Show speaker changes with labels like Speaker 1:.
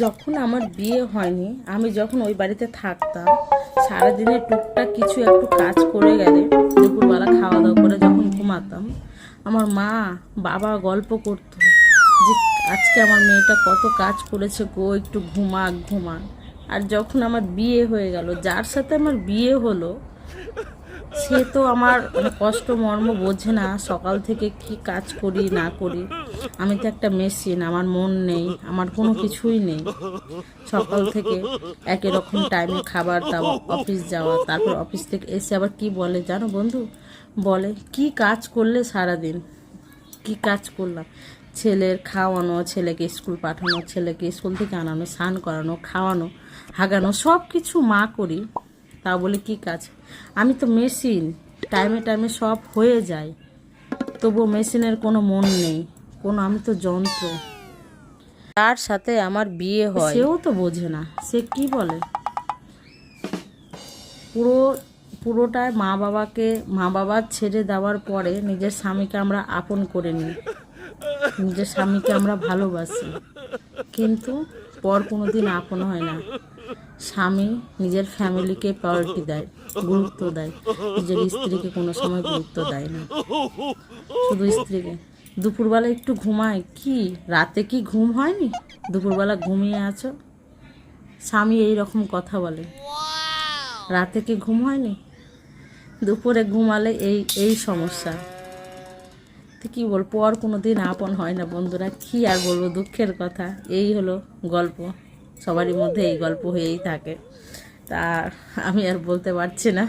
Speaker 1: যখন আমার বিয়ে হয়নি, আমি যখন ওই বাড়িতে থাকতাম সারাদিনে টুকটাক কিছু একটু কাজ করে গেলে, দুপুরবেলা খাওয়া দাওয়া করে যখন ঘুমাতাম, আমার মা, বাবা গল্প করতো যে আজকে আমার মেয়েটা কত কাজ করেছে গো, একটু ঘুমা ঘুমা আর যখন আমার বিয়ে হয়ে গেল, যার সাথে আমার বিয়ে হলো সে তো আমার মানে কষ্ট মর্ম বোঝে না, সকাল থেকে কি কাজ করি, না করি। আমি তো একটা মেশিন আমার মন নেই, আমার কোনো কিছুই নেই। সকাল থেকে একই রকম টাইমে খাবার দাওয়া অফিস যাওয়া, তারপর অফিস থেকে এসে আবার কি বলে জানো বন্ধু? বলে, কি কাজ করলে সারাদিন? কি কাজ করলাম? ছেলের খাওয়ানো, ছেলেকে স্কুল পাঠানো, ছেলেকে স্কুল থেকে আনানো, স্নান করানো, খাওয়ানো, হাগানো সব কিছু মা করি। তা বলে কি কাজ? আমি তো মেশিন টাইমে টাইমে সব হয়ে যায়। তবুও মেশিনের কোনো মন নেই, কোনো আমি তো যন্ত্র। তার সাথে আমার বিয়ে হয়। সেও তো বোঝে না, সে কি বলে? পুরো, পুরোটাই মা বাবাকে, মা বাবা ছেড়ে দেওয়ার পরে নিজের স্বামীকে আমরা আপন করে নিই। নিজের স্বামীকে আমরা ভালোবাসি। কিন্তু পর কোনো দিন আপন হয় না। স্বামী নিজের ফ্যামিলিকে প্রায়োরিটি দেয়, গুরুত্ব দেয়। নিজের স্ত্রীকে কোনো সময় গুরুত্ব দেয় না। শুধু স্ত্রীকে। দুপুরবেলা একটু ঘুমায়। কি? রাতে কি ঘুম হয়নি? দুপুরবেলা ঘুমিয়ে আছো? স্বামী এই রকম কথা বলে। রাতে কি ঘুম হয়নি? দুপুরে ঘুমালে এই এই সমস্যা। তো কী বলব, আর কোনো দিন আপন হয় না বন্ধুরা, কী আর বলব, দুঃখের কথা। এই হলো গল্প, সবারই মধ্যে এই গল্প হয়েই থাকে। তা আমি আর বলতে পারছি না।